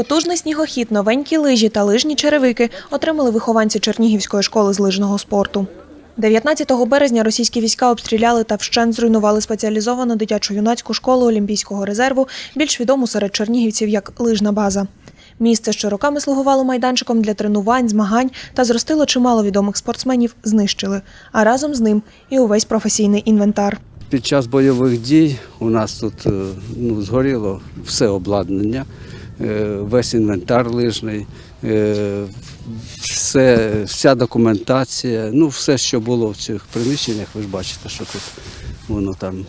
Потужний снігохід, новенькі лижі та лижні черевики отримали вихованці Чернігівської школи з лижного спорту. 19 березня російські війська обстріляли та вщент зруйнували спеціалізовану дитячо-юнацьку школу Олімпійського резерву, більш відому серед чернігівців як лижна база. Місце, що роками слугувало майданчиком для тренувань, змагань та зростило чимало відомих спортсменів, знищили, а разом з ним і увесь професійний інвентар. Під час бойових дій у нас тут е, ну, згоріло все обладнання, весь інвентар лижний, е, все, вся документація, ну все, що було в цих приміщеннях, ви ж бачите, що тут воно там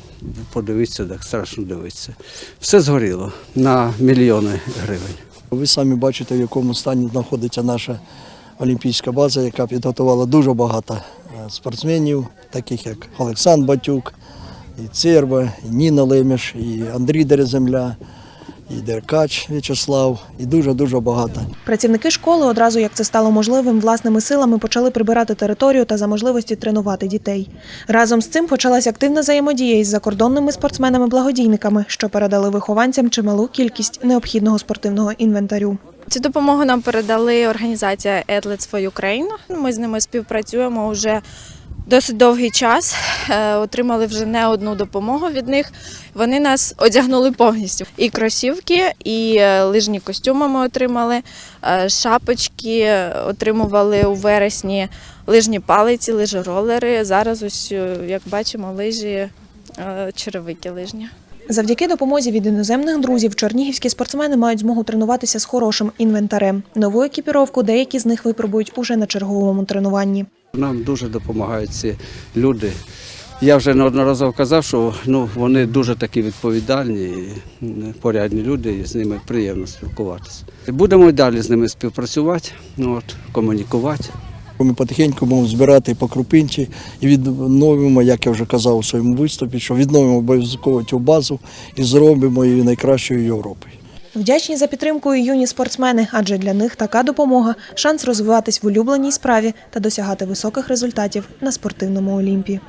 подивитися, так страшно дивитися. Все згоріло на мільйони гривень. Ви самі бачите, в якому стані знаходиться наша олімпійська база, яка підготувала дуже багато е, спортсменів, таких як Олександр Батюк, і Церба, і Ніна Леміш, і Андрій Дереземля, і Деркач В'ячеслав, і дуже-дуже багато. Працівники школи одразу, як це стало можливим, власними силами почали прибирати територію та за можливості тренувати дітей. Разом з цим почалась активна взаємодія із закордонними спортсменами-благодійниками, що передали вихованцям чималу кількість необхідного спортивного інвентарю. Цю допомогу нам передали організація Athletes for Ukraine. Ми з ними співпрацюємо вже досить довгий час. Е, Отримали вже не одну допомогу від них. Вони нас одягнули повністю. І кросівки, і е, лижні костюми ми отримали, е, шапочки отримували у вересні лижні палиці, лижеролери. Зараз ось, як бачимо, лижі, черевики лижні. Завдяки допомозі від іноземних друзів чернігівські спортсмени мають змогу тренуватися з хорошим інвентарем. Нову екіпіровку деякі з них випробують уже на черговому тренуванні. Нам дуже допомагають ці люди. Я вже неодноразово казав, що ну, вони дуже такі відповідальні, і порядні люди, і з ними приємно спілкуватися. Будемо й далі з ними співпрацювати, ну, от, комунікувати. Ми потихеньку будемо збирати по крупинці і відновимо, як я вже казав у своєму виступі, що відновимо обов'язково цю базу і зробимо її найкращою Європи. Вдячні за підтримку юні спортсмени, адже для них така допомога шанс розвиватись в улюбленій справі та досягати високих результатів на спортивному олімпі.